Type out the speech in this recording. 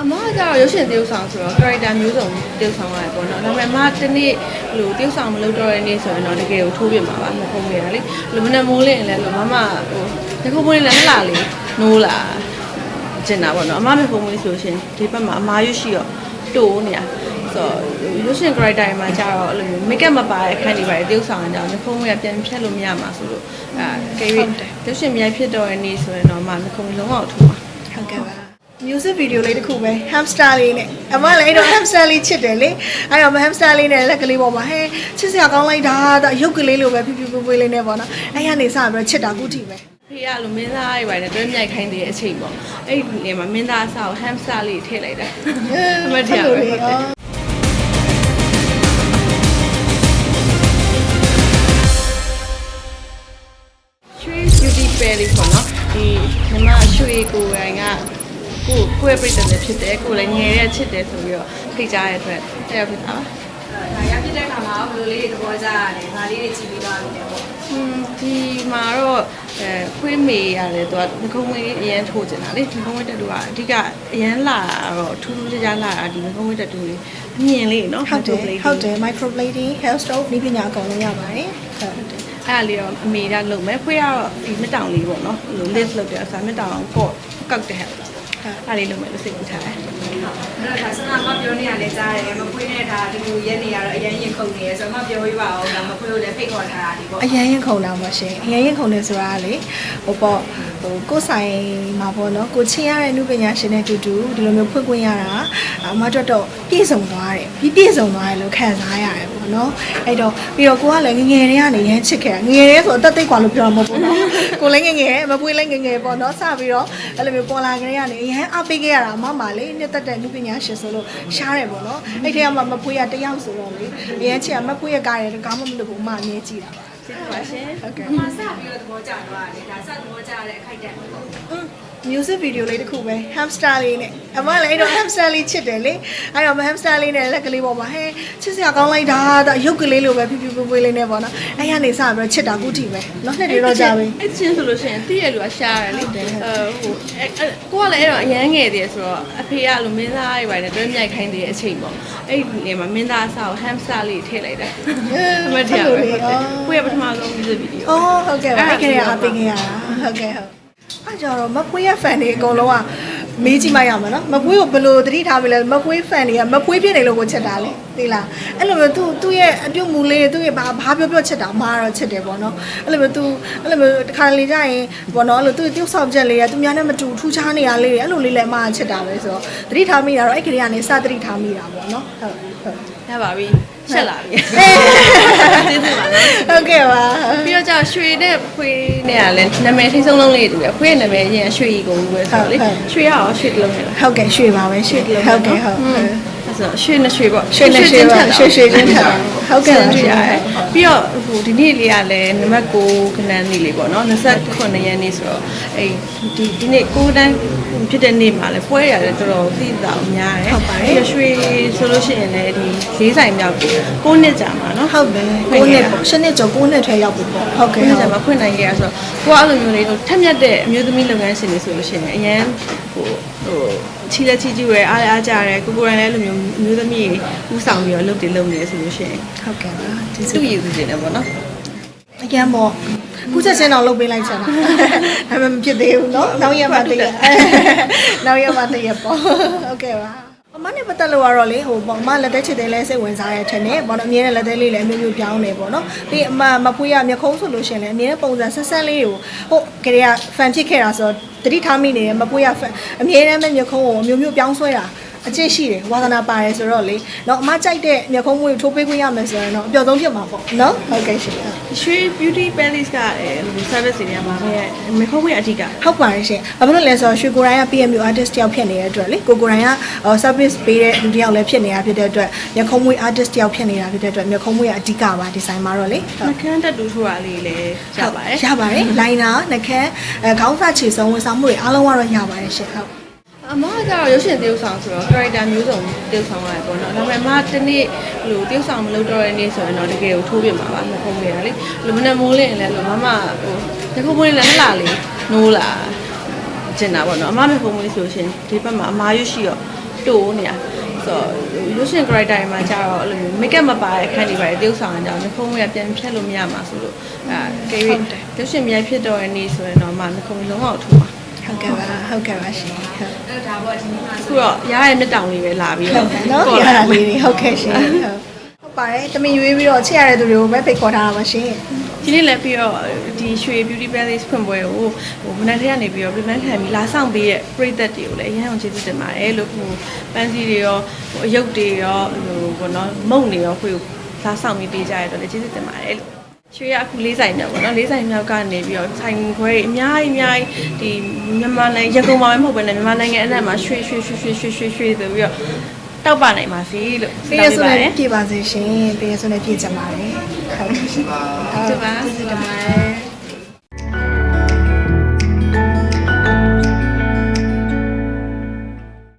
အမကကျတော့ရုပ်ရှင်တရုပ်ဆောင်ဆိုတော့ character မျိုးစုံတရုပ်ဆောင်ရတယ်ပေါ့နော်ဒါပေမဲ့အမတနေ့လို့တရုပ်ဆောင်မလုပ်တော့တဲ့နေ့ဆိုရင်တော့တကယ်ကိုထိုးပြမှာပါမခုံးနေတာလေလူမနဲ့မိုးလင်းရင်လည်းလို့မမဟိုတခုံးမိုးလင်းလည်းလှလေးနိုးလာကျင်တာပေါ့နော်အမမခုံးလေးဆိုရှင်ဒီဘက်မှာအမာရွရှိတော့တိုးနေတာဆိုတော့ရုပ်ရှင် character မှာကျတော့အဲ့လိုမျိုး makeup မပါတဲ့အခန်းတွေပါတယ်တရုပ်ဆောင်ကြအောင်ခုံးကပြန်ဖြတ်လို့မရမှာဆိုလို့အဲကဲရုပ်ရှင်မြိုက်ဖြစ်တော့တဲ့နေ့ဆိုရင်တော့အမမခုံးလုံးအောင်ထိုးပါဟုတ်ကဲ့ပါ music video လေးတစ်ခုပဲ hamster လေးနဲ့အမလည်းအဲ့တော့ hamster လေးချစ်တယ်လေအဲ့တော့ hamster လေးနဲ့လက်ကလေးပေါ်မှာဟဲချစ်စရာကောင်းလိုက်တာတော့ရုပ်ကလေးလိုပဲဖြူဖြူပွေးပွေးလေးနဲ့ပေါ့နော်အဲ့ရနေစပြီးတော့ချစ်တာကုတီပဲဖေကလိုမင်းသားတွေပါတယ်တွဲမြိုက်ခိုင်းတဲ့အချိန်ပေါ့အဲ့ဒီနေမှာမင်းသားအစားကို hamster လေးထည့်လိုက်တာအမတရားပဲဟုတ်တယ်ရွှေ beauty pair လေးပေါ့နော်ဒီညီမရွှေကိုယ်တိုင်က ကိုကိုယ့်ရဲ့ပြိတ္တလည်းဖြစ်တယ်ကိုယ်လည်းငယ်ရချစ်တယ်ဆိုပြီးတော့ဖိတ်ကြားရတဲ့အတွက်တက်ရောက်ဖြစ်တာပါဒါရဖြစ်တဲ့ခါမှာဘယ်လိုလေးတွေသဘောကျရတယ်ဒါလေးတွေကြည့်ပြီးတော့တယ်ပေါ့อืมဒီမှာတော့အဲခွေးမေရတယ်သူကငကုံးလေးအရန်ထိုးကျင်တာလေငကုံးဝဲတက်တူကအဓိကအရန်လာတာတော့ထူးထူးခြားခြားလာတာဒီငကုံးဝဲတက်တူလေးအမြင်လေးနော်ဟုတ်တယ် microblade ဟုတ်တယ် microblading hair stroke ဒီပညာအကုန်လုံးရပါတယ်ဟုတ်တယ်အဲ့ဒါလေးတော့အမေကလုပ်မယ်ခွေးကတော့ဒီမြတောင်လေးပေါ့နော်ဟိုလို list လုပ်တယ်အစားမြတောင်ပေါ့ကောက်တဲ့ ဟဲ့လားအဲ့ဒါလေးလုပ်မယ်လို့စိတ်ကူးထားတယ်အဲ့တော့ဒါစနာမပြောနေရလဲကြားတယ်မဖွေးနေတာဒီလိုရက်နေရတော့အရင်ရင်ခုန်နေရဆိုတော့မပြောပြပါအောင်ဒါမဖွေးလို့လည်းဖိတ်ခေါ်ထားတာဒီပေါ့အရင်ရင်ခုံတာပါရှင်အရင်ရင်ခုံတယ်ဆိုတာကလေဟိုပေါ့ဟိုကိုယ်ဆိုင်မှာပေါ့နော်ကိုချင်းရတဲ့နုပညာရှင်နဲ့တူတူဒီလိုမျိုးဖွင့်ခွင့်ရတာအမတို့တော့ပြည့်စုံသွားတယ်ပြီးပြည့်စုံသွားတယ်လို့ခံစားရတယ်ပေါ့ နော်အဲ့တော့ပြီးတော့ကိုကလည်းငငယ်တည်းကနေရမ်းချစ်ခဲ့တာငငယ်တည်းဆိုအသက်သိပ်กว่าလို့ပြောတာမဟုတ်ဘူးနော်ကိုလည်းငငယ်မပွေးလည်းငငယ်ပေါ့နော်စပြီးတော့အဲ့လိုမျိုးပေါ်လာကြတဲ့ကနေအရန်အပေးခဲ့ရတာအမမလေးနှစ်သက်တဲ့နုပညာရှင်ဆိုလို့ရှားတယ်ပေါ့နော်အဲ့ထဲကမှမပွေးရတယောက်ဆိုတော့လေအရန်ချစ်ကမပွေးရကားတယ်ကားမမလို့ဘူးအမအမြဲကြည့်တာပါ ကျေးဇူးပါရှင် ဟုတ်ကဲ့ အမစပြီးတော့သဘောကျသွားတယ်ဒါစသဘောကျတဲ့အခိုက်အတန့်ပေါ့ music video လေးတစ်ခုပဲ hamster လေးနဲ့အမလည်းအဲ့တော့ hamster လေးချစ်တယ်လေအဲ့တော့ hamster လေးနဲ့လက်ကလေးပေါ်မှာဟဲချစ်စရာကောင်းလိုက်တာတော့ရုပ်ကလေးလိုပဲဖြူဖြူပွေးပွေးလေးနဲ့ပေါ့နော်အဲ့ရနေစပြီးတော့ချစ်တာကုတီပဲနောက်နှစ်တွေတော့ကြာပြီအဲ့ချင်းဆိုလို့ရှိရင်တည့်ရလူကရှားတယ်လေအဲဟိုအဲကိုကလည်းအဲ့တော့အရန်ငယ်သေးဆိုတော့အဖေကလိုမင်းသားတွေပါတယ်တွဲမြိုက်ခိုင်းတဲ့အချိန်ပေါ့အဲ့ဒီနေမှာမင်းသားအစားကို hamster လေးထည့်လိုက်တာအမတရားပဲဟုတ်တယ်ကိုရပထမဆုံး music video အော်ဟုတ်ကဲ့ပါအဲ့ခင်ဗျာအပင်ခင်ရတာဟုတ်ကဲ့ဟုတ် အဲ့ကြတော့မပွေးရ fan တွေအကုန်လုံးကမေးကြည့်မှရမှာနော်မပွေးကိုဘယ်လိုသတိထားပြီလဲမပွေး fan တွေကမပွေးဖြစ်နေလို့ကိုချစ်တာလေသိလားအဲ့လိုမျိုးသူသူ့ရဲ့အပြုတ်မူလေးတွေသူ့ရဲ့ဘာဘာပြောပြောချစ်တာမာတော့ချစ်တယ်ပေါ့နော်အဲ့လိုမျိုးသူအဲ့လိုမျိုးတစ်ခါလေကြာရင်ပေါ့နော်အဲ့လိုသူ့ပြုတ်ဆောက်ချက်လေးကသူများနဲ့မတူထူးခြားနေတာလေးတွေအဲ့လိုလေးလည်းအမကချစ်တာပဲဆိုတော့သတိထားမိတာတော့အဲ့ကလေးကနေစသတိထားမိတာပေါ့နော်ဟုတ်ဟုတ် ရပါပြီရှက်လာပြီကျေးဇူးပါနော်ဟုတ်ကဲ့ပါပြီးတော့ကြာရွှေနဲ့ဖွေးနဲ့ကလည်းနာမည်ထိဆုံးလုံးလေးတူတယ်ဖွေးရဲ့နာမည်အရင်ရွှေကြီးကုန်ပဲဆိုတော့လေရွှေရအောင်ရွှေတလုံးနဲ့လားဟုတ်ကဲ့ရွှေပါပဲရွှေဟုတ်ကဲ့ဟုတ် အဲ့ဆိုရွှေနဲ့ရွှေပေါ့ရွှေနဲ့ရွှေပါရွှေရွှေချင်းထက်တာဟုတ်ကဲ့ပါရွှေရတယ်ပြီးတော့ဟိုဒီနေ့လေးကလည်းနံပါတ်9ခဏန်းနေ့လေးပေါ့နော်29ရက်နေ့ဆိုတော့အဲ့ဒီဒီနေ့9တန်းဖြစ်တဲ့နေ့မှာလည်းပွဲရတယ်တော်တော်သိတာများတယ်ပြီးတော့ရွှေဆိုလို့ရှိရင်လည်းဒီဈေးဆိုင်မြောက်9နှစ်ကြာမှာနော်ဟုတ်တယ်ကိုနှစ်ပေါ့ရှစ်နှစ်ကျော်ကိုနှစ်ထဲရောက်ပြီပေါ့ဟုတ်ကဲ့ခုနဟုကတ်မှဖွင့်နိုင်ခဲ့ရဆိုတော့ကိုကအဲ့လိုမျိုးလေးဟိုထက်မြက်တဲ့အမျိုးသမီးလုပ်ငန်းရှင်တွေဆိုလို့ရှိရင်အရန်ဟိုဟို ချီလက်ချီကျူရဲအားအားကြရဲကိုကိုယ်တိုင်လည်းအဲ့လိုမျိုးအမျိုးသမီးတွေဥဆောင်ပြီးတော့လုပ်တယ်လုပ်နေတယ်ဆိုလို့ရှိရင် ဟုတ်ကဲ့ပါဒီ သူ့ရည်သူနေတယ်ပေါ့နော် အကျမ်းပေါ့ခုချက်ချင်းတော့လုပ်ပေးလိုက်ချင်တာဒါပေမဲ့မဖြစ်သေးဘူးเนาะနောက်ရက်မှတည့်ရနောက်ရက်မှတည့်ရပေါ့ဟုတ်ကဲ့ပါ အမနဲ့ပတ်သက်လို့ကတော့လေဟိုပေါ့အမလက်သက်ချစ်တယ်လဲစိတ်ဝင်စားရတဲ့ထင်တယ်ပေါ့နော်အမြဲတမ်းလက်သက်လေးလည်းအမျိုးမျိုးပြောင်းနေပေါ့နော်ပြီးအမမပွေးရမျက်ခုံးဆိုလို့ရှရင်လည်းအမြဲတမ်းပုံစံဆက်ဆက်လေးကိုဟိုကလေးက fan ဖြစ်ခဲ့တာဆိုတော့တတိထားမိနေတယ်မပွေးရ fan အမြဲတမ်းပဲမျက်ခုံးကိုအမျိုးမျိုးပြောင်းဆွဲတာ အကျင့်ရှိတယ်ဝါသနာပါတယ်ဆိုတော့လေနော်အမကြိုက်တဲ့မျက်ခုံးမွေးထိုးပေးခွင့်ရမယ်ဆိုရင်တော့အပျော်ဆုံးဖြစ်မှာပေါ့နော်ဟုတ်ကဲ့ရှင်ရွှေ beauty palace ကအဲလို service တွေမှာပဲမျက်ခုံးမွေးအဓိကဟုတ်ပါတယ်ရှင်ဘာဖြစ်လို့လဲဆိုတော့ရွှေကိုရိုင်းက PMU artist တယောက်ဖြစ်နေတဲ့အတွက်လေကိုကိုရိုင်းက service ပေးတဲ့လူတယောက်လည်းဖြစ်နေတာဖြစ်တဲ့အတွက်မျက်ခုံးမွေး artist တယောက်ဖြစ်နေတာဖြစ်တဲ့အတွက်မျက်ခုံးမွေးကအဓိကပါ design မှာတော့လေနှခမ်းတက်တူထိုးတာလေးလည်းရပါတယ်ရပါတယ် liner နှခမ်းခေါင်းစာခြေစုံဝန်ဆောင်မှုတွေအားလုံးကတော့ရပါတယ်ရှင်ဟုတ် အမကကျတော့ရုပ်ရှင်တရုပ်ဆောင်ဆိုတော့ character မျိုးစုံတရုပ်ဆောင်ရတယ်ပေါ့နော်ဒါပေမဲ့အမတနေ့လို့တရုပ်ဆောင်မလုပ်တော့တဲ့နေ့ဆိုရင်တော့တကယ်ကိုထိုးပြမှာပါမခုံးနေတာလေလူမနဲ့မိုးလင်းရင်လည်းလို့မမဟိုတခုံးမိုးလင်းလည်းလှလေးနိုးလာကျင်တာပေါ့နော်အမမခုံးလေးဆိုရှင်ဒီဘက်မှာအမာရွရှိတော့တူနေတာဆိုတော့ရုပ်ရှင် character တွေမှာကျတော့အဲ့လိုမျိုး make up မပါတဲ့အခန်းတွေပါတယ်တရုပ်ဆောင်ကြအောင်နှခုံးကပြန်ဖြတ်လို့မရမှာဆိုလို့အဲကဲ၍ရုပ်ရှင်မြိုက်ဖြစ်တော့တဲ့နေ့ဆိုရင်တော့မှနှခုံးလုံးအောင်ထူပါ ဟုတ်ကဲ့ပါဟုတ်ကဲ့ပါရှင်ဟုတ်အဲ့ဒါပေါ့ဒီနေ့မှာအခုတော့ရရဲ့မြတ်တောင်လေးပဲလာပြီးဟုတော့တ်ကဲ့နော်ရတာလေးတွေဟုတ်ကဲ့ရှင်ဟုတ်ဟုတ်ပါတယ်တမင်ရွေးပြီးတော့ချစ်ရတဲ့သူတွေကိုပဲဖိတ်ခေါ်ထားတာပါရှင်ဒီနေ့လည်းပြီးတော့ဒီရွှေ beauty palace ဖွင့်ပွဲကိုဟိုမနက်တည်းကနေပြီးတော့ prevent ခံပြီးလာဆောင်ပေးတဲ့ပရိသတ်တွေကိုလည်းအရင်အောင်ကျေးဇူးတင်ပါတယ်လို့ဟိုပန်းစည်းတွေရောဟိုအယုတ်တွေရောဟိုဘောနော်မုံတွေရောခွေကိုလာဆောင်ပြီးပေးကြရတော့လည်းကျေးဇူးတင်ပါတယ်လို့ ရွှေရအခုလေးဆိုင်မြောက်ပေါ့နော်လေးဆိုင်မြောက်ကနေပြီးတော့ဆိုင်ခွဲတွေအများကြီးအများကြီးဒီမြန်မာနိုင်ငံရန်ကုန်မှာပဲမဟုတ်ဘဲနဲ့မြန်မာနိုင်ငံအနှံ့မှာရွှေရွှေရွှေရွှေရွှေရွှေရွှေဆိုပြီးတော့တောက်ပါနိုင်ပါစီလို့ပေးရဆိုလည်းပြပါစေရှင်ပေးရဆိုလည်းပြကြပါမယ်ဟုတ်ကဲ့ရှင်ကျေးဇူးပါကျေးဇူးတင်ပါတယ်